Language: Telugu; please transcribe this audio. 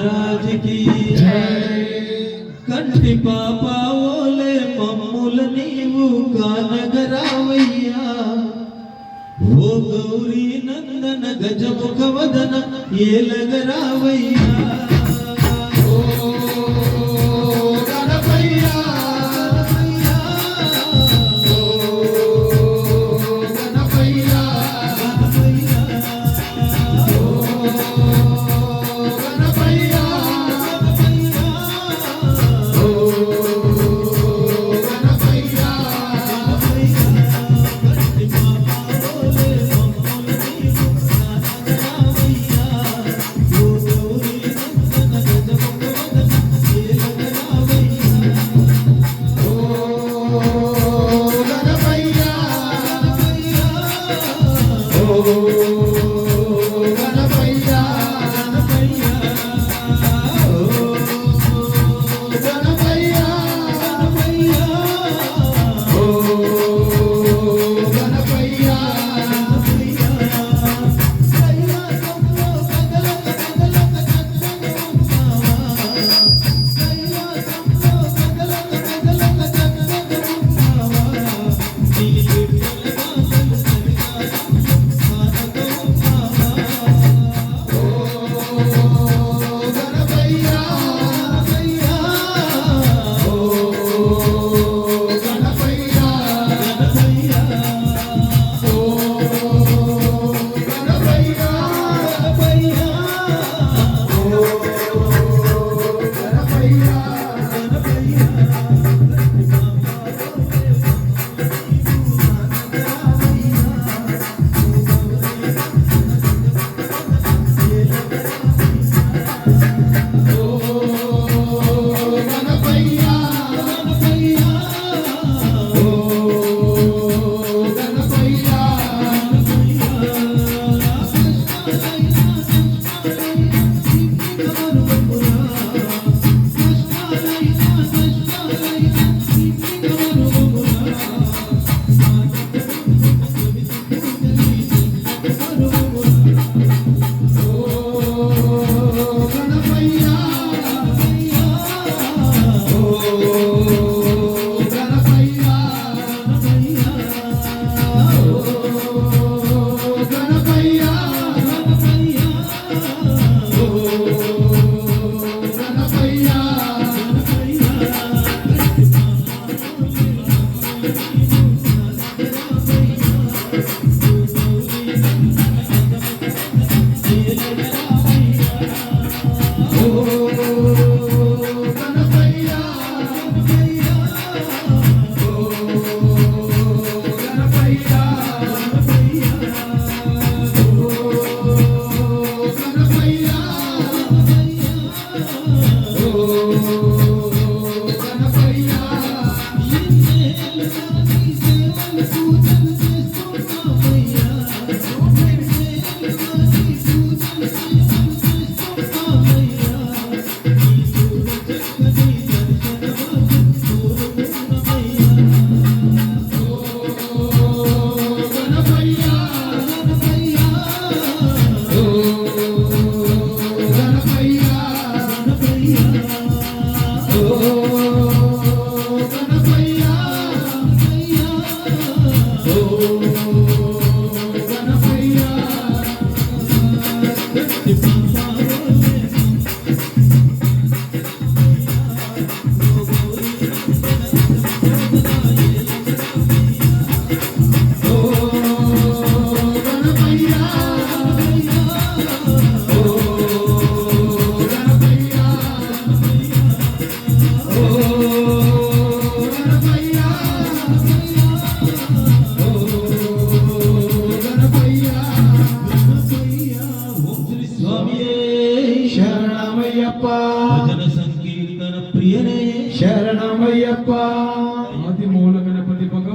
మహారాజ్కి కంటి పాపావోలే మమ్ముల నీవు కానగరావయ్యా. ఓ గౌరీ నందన గజముఖ వదన ఏలగరావయ్యా. amor. you. சுவாமியே சரணமையப்பா.